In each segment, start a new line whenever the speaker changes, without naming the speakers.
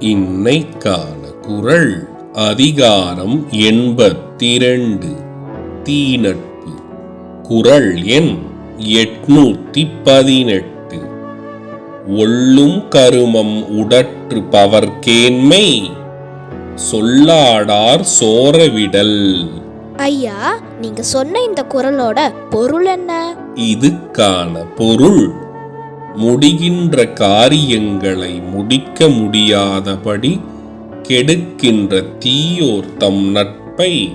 இன்னைக்கான குறள் அதிகாரம் எண்பத்திரண்டு. தீநட்பு. குறள் எண் எட்நூத்தி பதினெட்டு. ஒள்ளும் கருமம் உடற்று பவர்க்கேன்மை சொல்லாடார் சோரவிடல்.
ஐயா நீங்க சொன்ன இந்த குரலோட பொருள் என்ன?
இதுக்கான பொருள் முடிகின்ற காரியங்களை முடிக்க முடியாதபடி கெடுக்கின்ற தீயோர் தம் நட்பை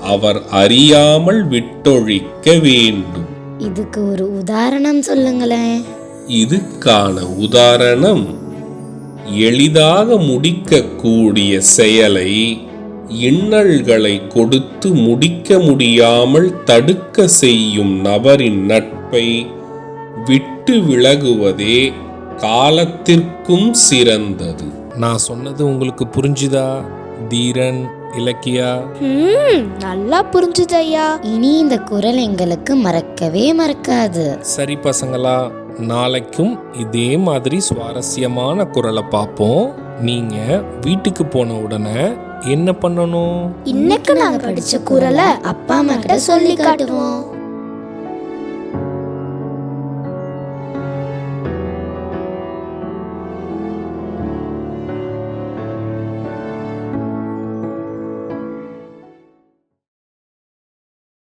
அவர் அறியாமல் விட்டொழிக்க வேண்டும்.
இதுக்கு ஒரு உதாரணம் சொல்லுங்களேன்.
இதுக்கான உதாரணம் எளிதாக முடிக்கக்கூடிய செயலை இன்னல்களை கொடுத்து முடிக்க முடியாமல் தடுக்க செய்யும் நபரின் நட்பை விட்டு விலகுவதே காலத்திற்கும் சிறந்தது.
நான் சொன்னது உங்களுக்கு புரிஞ்சுதா தீரன் இலக்கியா?
ம் நல்லா புரிஞ்சுது ஐயா
இனி இந்த குரல் எங்களுக்கு மறக்கவே மறக்காது.
சரி பசங்களா நாளைக்கும் இதே மாதிரி சுவாரஸ்யமான குரலை பார்ப்போம். நீங்க வீட்டுக்கு போன உடனே என்ன பண்ணணும்?
இன்னைக்கு நாங்க படிச்ச குரலை அப்பா அம்மா கிட்ட சொல்லி காட்டுவோம்.